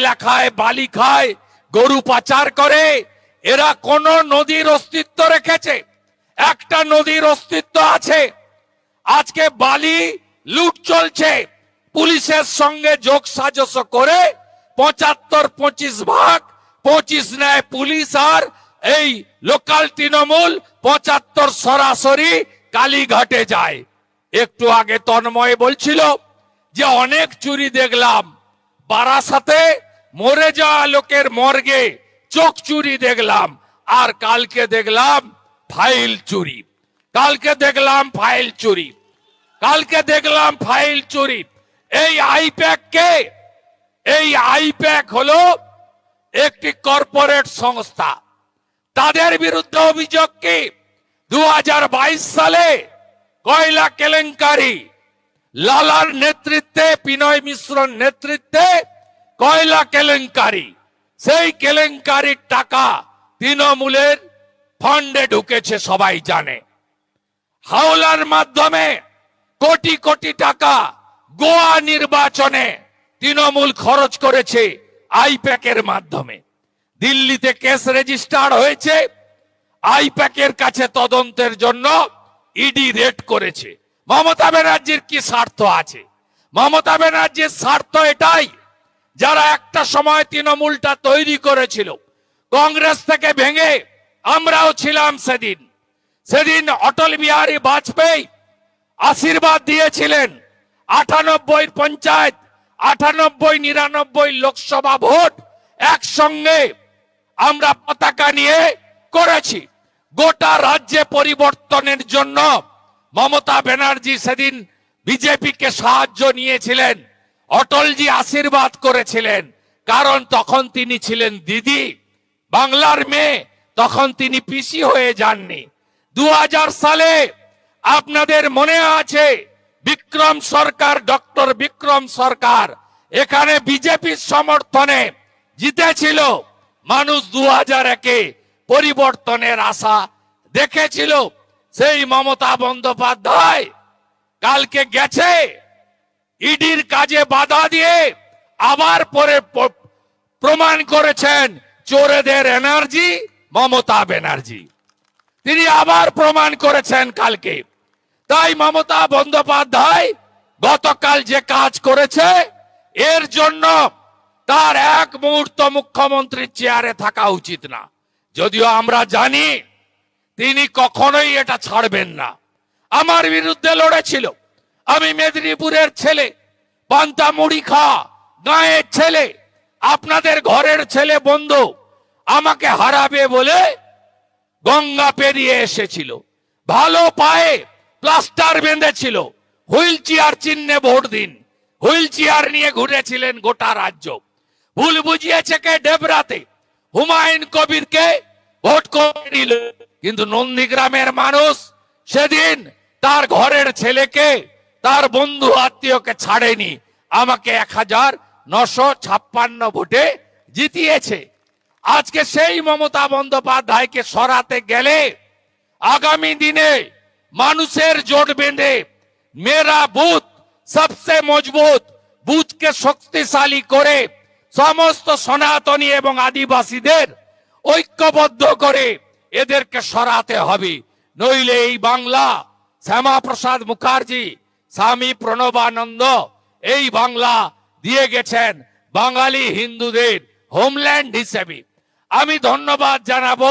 খায়, বালি খায়, গরু পাচার করে। এরা কোন নদীর অস্তিত্ব রেখেছে। একটা নদীর অস্তিত্ব আছে। আজকে বালি লুট চলছে। পুলিশের সঙ্গে যোগ সাজস করে পঁচাত্তর, পঁচিশ ভাগ, পঁচিশ নেয় পুলিশ আর এই লোকাল তৃণমূল পঁচাত্তর সরাসরি কালীঘাটে যায়। একটু আগে তন্ময় বলছিল যে, অনেক চুরি দেখলাম। বারাসাতে মরে যাওয়া লোকের মর্গে চোখ চুরি দেখলাম, আর কালকে দেখলাম ফাইল চুরি। কালকে দেখলাম ফাইল চুরি। কালকে দেখলাম ফাইল চুরি। এই আইপ্যাক কে এই আইপ্যাক হলো একটি কর্পোরেট সংস্থা। তাদের বিরুদ্ধে অভিযোগ কি? দু হাজার বাইশ সালে কয়লা কেলেঙ্কারি লালার নেতৃত্বে, বিনয় মিশ্রর নেতৃত্বে কয়লা কেলেঙ্কারি। সেই কেলেঙ্কারির টাকা তৃণমূলের ফান্ডে ঢুকেছে, সবাই জানে। হাওলার মাধ্যমে কোটি কোটি টাকা গোয়া নির্বাচনে তৃণমূল খরচ করেছে আইপ্যাকের মাধ্যমে। দিল্লিতে কেস রেজিস্টার হয়েছে, আইপ্যাকের কাছে তদন্তের জন্য ইডি রেড করেছে। মমতা ব্যানার্জির কি স্বার্থ আছে? মমতা ব্যানার্জির স্বার্থ এটাই, যারা একটা সময় তৃণমূলটা তৈরি করেছিল, কংগ্রেস থেকে ভেঙে আমরাও ছিলাম সেদিন। সেদিন অটল বিহারী বাজপেয়ী আশীর্বাদ দিয়েছিলেন আটানব্বই পঞ্চায়েত, আটানব্বই নিরানব্বই লোকসভা ভোট একসঙ্গে আমরা পতাকা নিয়ে করেছি। গোটা রাজ্যে পরিবর্তনের জন্য মমতা ব্যানার্জি সেদিন বিজেপিকে সাহায্য নিয়েছিলেন, অটলজি আশীর্বাদ করেছিলেন, কারণ তখন তিনি ছিলেন দিদি। বাংলার মেয়ে, তখন তিনি পিসি হয়ে যাননি। দু হাজার সালে আপনাদের মনে আছে, বিক্রম সরকার, ডক্টর বিক্রম সরকার, এখানে বিজেপির সমর্থনে জিতেছিল। মানুষ দু হাজার একে পরিবর্তনের আশা দেখেছিল। সেই মমতা বন্দ্যোপাধ্যায় কালকে গেছে ইডির কাজে বাধা দিয়ে আবার পরে প্রমাণ করেছেন চোরেদের এনার্জি, মমতা ব্যানার্জি। তিনি আবার প্রমাণ করেছেন কালকে। তাই মমতা বন্দ্যোপাধ্যায় গতকাল যে কাজ করেছে, এর জন্য তার এক মুহূর্ত মুখ্যমন্ত্রীর চেয়ারে থাকা উচিত না। যদিও আমরা জানি তিনি কখনোই এটা ছাড়বেন না। আমার বিরুদ্ধে লড়েছিল। আমি মেদিনীপুরের ছেলে পান্তা মুড়ি খা, গাঁয়ের ছেলে, আপনাদের ঘরের ছেলে বন্ধু, আমাকে হারাবে বলে গঙ্গা পেরিয়ে এসেছিল। ভালো পায়ে প্লাস্টার বেঁধেছিল। হুইল চেয়ার চিহ্নে ভোট দিন। হুইল চেয়ার নিয়ে ঘুরেছিলেন গোটা রাজ্য। ভুল বুঝিয়েছে কে ডেবরাতে। হুমায়ুন কবিরকে ভোট করে নিল কিন্তু নন্দীগ্রামের মানুষ সেদিন তার ঘরের ছেলেকে, তার বন্ধু আত্মীয়কে ছাড়েনি। আমাকে এক হাজার নশো ছাপ্পান্ন ভোটে জিতিয়েছে। আজকে সেই মমতা বন্দ্যোপাধ্যায়কে সরাতে গেলে আগামী দিনে মানুষের জোট বেঁধে মেরা বুথ, সবচেয়ে মজবুত বুথকে শক্তিশালী করে সমস্ত সনাতনী এবং আদিবাসীদের ঐক্যবদ্ধ করে এদেরকে সরাতে হবে। নইলে এই বাংলা শ্যামা প্রসাদ মুখার্জি, স্বামী প্রণবানন্দ, এই বাংলা দিয়ে গেছেন বাঙালি হিন্দুদের হোমল্যান্ড হিসেবে। আমি ধন্যবাদ জানাব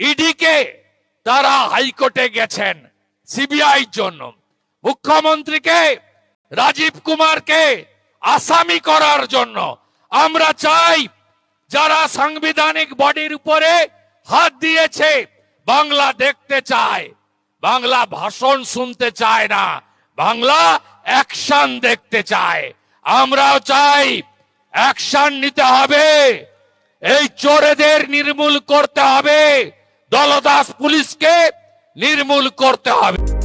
ইডিকে, তারা হাইকোর্টে গেছেন সিবিআই জন্য। মুখ্যমন্ত্রীকে, রাজীব কুমারকে আসামি করার জন্য। আমরা চাই যারা সাংবিধানিক বডির উপরে হাত দিয়েছে। বাংলা দেখতে চায়। বাংলা ভাষণ শুনতে চায় না। বাংলা অ্যাকশন দেখতে চায়। আমরাও চাই অ্যাকশন নিতে হবে। এই চোরেদের নির্মূল করতে হবে। দলদাস পুলিশকে নির্মূল করতে হবে।